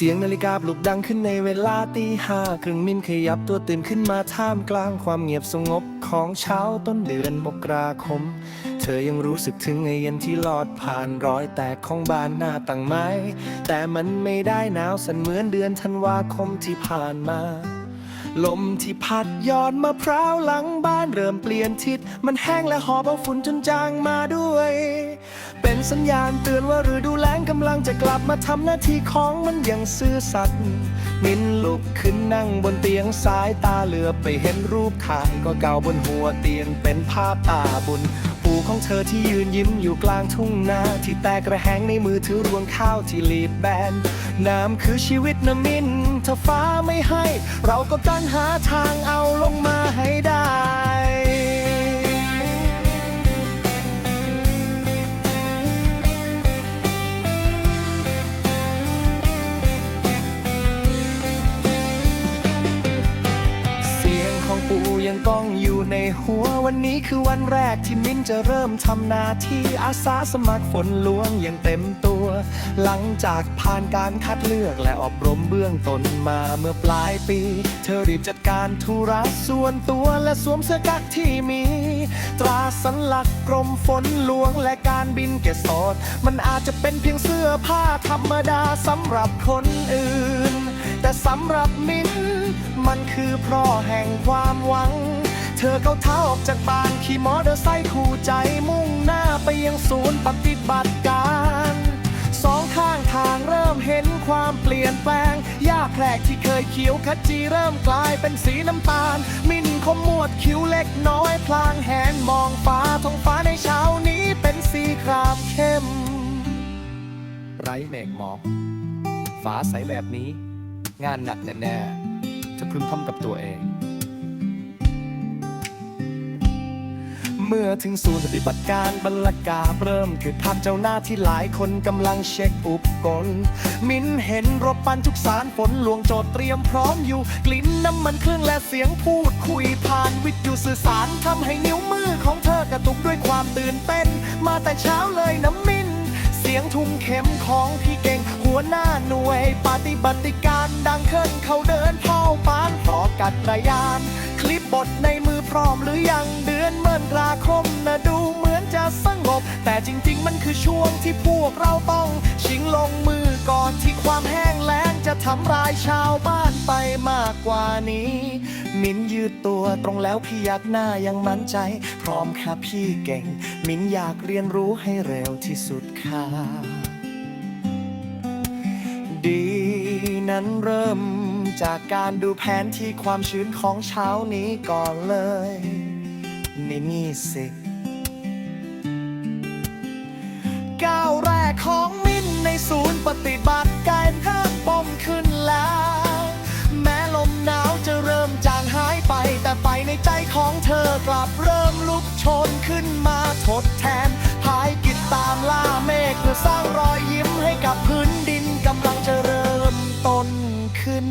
เสียงนาฬิกาปลุกดังขึ้นในเวลาตีห้าครึ่งมินขยับตัวตื่นขึ้นมาท่ามกลางความเงียบสงบของเช้าต้นเดือนมกราคม เธอยังรู้สึกถึงไอเย็นที่ลอดผ่านรอยแตกของบานหน้าต่างไม้ แต่มันไม่ได้หนาวสั่นเหมือนเดือนธันวาคมที่ผ่านมา ลมที่พัดยอดมะพร้าวหลังบ้านเริ่มเปลี่ยนทิศ มันแห้งและหอบเอาฝุ่นจนจางมาด้วย เป็นสัญญาณเตือนว่าฤดูแล้งกำลังจะกลับมาทำหน้าที่ของมันอย่างซื่อสัตย์มินลุกขึ้นนั่งบนเตียงสายตาเหลือไปเห็นรูปถ่ายก็เก่าบนหัวเตียงเป็นภาพตาบุญ ปู่ของเธอที่ยืนยิ้มอยู่กลางทุ่งนาที่แตกระแหงในมือถือรวงข้าวที่รีบแบน น้ำคือชีวิตน้ำมินถ้าฟ้าไม่ให้ เราก็ต้องหาทางเอาลงมาให้ได้ วันนี้คือวันแรกที่มิ้นจะเริ่มทำหน้าที่อาสาสมัครฝนหลวงอย่างเต็มตัว หลังจากผ่านการคัดเลือกและอบรมเบื้องต้นมาเมื่อปลายปี เธอรีบจัดการธุระส่วนตัวและสวมเสื้อกั๊กที่มี ตราสัญลักษณ์กรมฝนหลวงและการบินเกสรมันอาจจะเป็นเพียงเสื้อผ้าธรรมดาสำหรับคนอื่น แต่สำหรับมิ้น มันคือพราะแห่งความหวัง เธอเข้าเท้าออกจากบ้านขี่มอเตอร์ไซค์คู่ใจมุ่งหน้าไปยังศูนย์ปฏิบัติการสองข้างทางเริ่มเห็นความเปลี่ยนแปลงหญ้าแพรกที่เคยเขียวขจีเริ่มกลายเป็นสีน้ำตาล มินขมวดคิ้วเล็กน้อยพลางแหนมองฟ้าท้องฟ้าในเช้านี้เป็นสีครามเข้ม ไร้เมฆหมอกฟ้าใสแบบนี้ งานหนักแน่ๆจะพึมพำกับตัวเอง เมื่อถึงศูนย์ปฏิบัติการบรรยากาเริ่มคือภาพเจ้าหน้าที่หลายคนกำลังเช็คอุปกรณ์มินเห็นรถบรรทุกสารฝนหลวงโจทย์เตรียมพร้อมอยู่ กลิ่นน้ำมันเครื่องและเสียงพูดคุยผ่านวิทยุสื่อสารทำให้นิ้วมือของเธอกระตุกด้วยความตื่นเต้น มาแต่เช้าเลยน้ำมินเสียงทุ้มเข็มของพี่เก่ง หัวหน้าหน่วย ปฏิบัติการดังขึ้นเขาเดินเผ่าปานพอกัดรยาน คลิปบทในมือพร้อมหรือยัง คือช่วงที่พวกเราต้องชิงลงมือก่อนที่ความแห้งแล้งจะทำลายชาวบ้านไปมากกว่านี้ มินยืดตัวตรงแล้วพี่ยักหน้ายังมั่นใจ พร้อมค่ะพี่เก่ง มินอยากเรียนรู้ให้เร็วที่สุดค่ะ ดีนั้นเริ่มจากการดูแผนที่ความชื้นของเช้านี้ก่อนเลยนี่นี่สิ ปฏิบัติกายเริ่มปมขึ้นแล้ว แม้ลมหนาวจะเริ่มจางหายไป แต่ไฟในใจของเธอกลับเริ่มลุกโชนขึ้นมาทดแทนพายกิจตามล่าเมฆเพื่อสร้างรอยยิ้มให้กับพื้นดินกำลังจะเริ่มต้นขึ้น